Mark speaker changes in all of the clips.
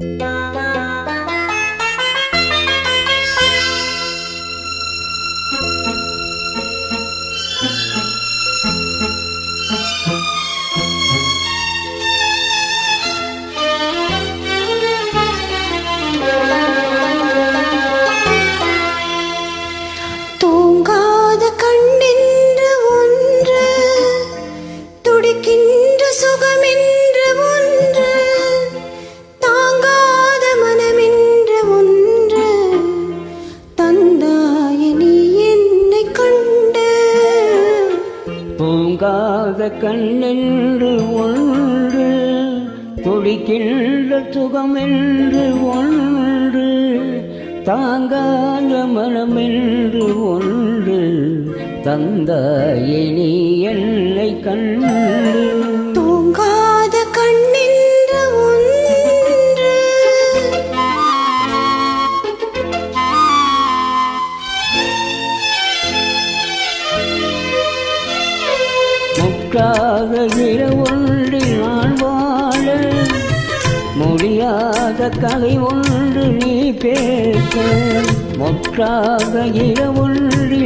Speaker 1: தூங்காத தூங்காத
Speaker 2: கண்ணென்று ஒன்று துடிக்கின்ற சுகமென்று ஒன்று தாங்காத மனமென்று ஒன்று தந்தாயே நீ என்னை கண்டு. முற்றாக இரவொன்றில் நான் வாழ முடியாத கலை ஒன்று நீ பேச. முற்றாக இரவொன்றில்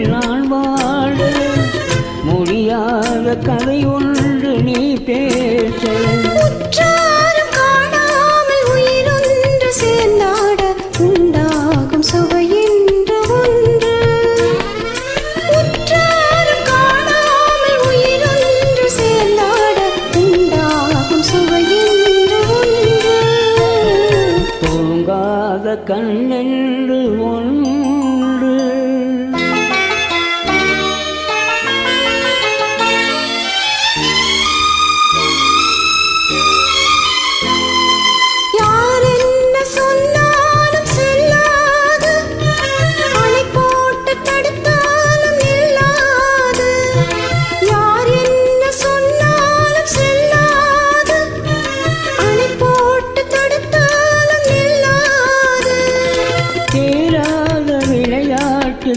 Speaker 2: தூங்காத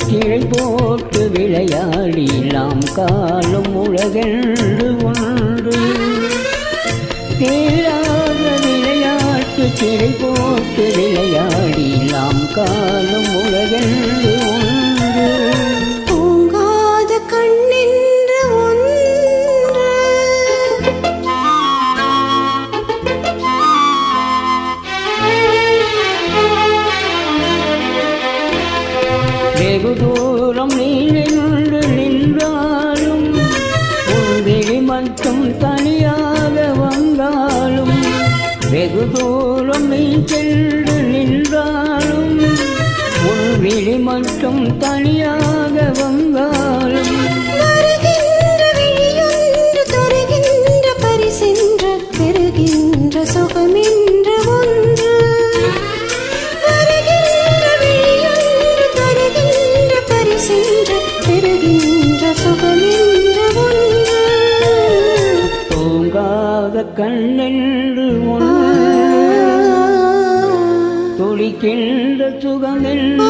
Speaker 2: கிளை போட்டு விளையாடி நாம் காலம் உலகென்று ஒன்று தேராத விளையாட்டு கிளை போட்டு விளையாடி நாம் காலம் உலகென்று வெகு தூரம் நீ நின்றாலும் உன் விழி மட்டும் தனியாக வந்தாலும் வெகு தூரம் நீ சென்று நின்றாலும் உன் விழி மட்டும் தனியாக வந்தாலும் தூங்காத கண்ணென்று ஒன்று துடிக்கின்ற சுகமென்று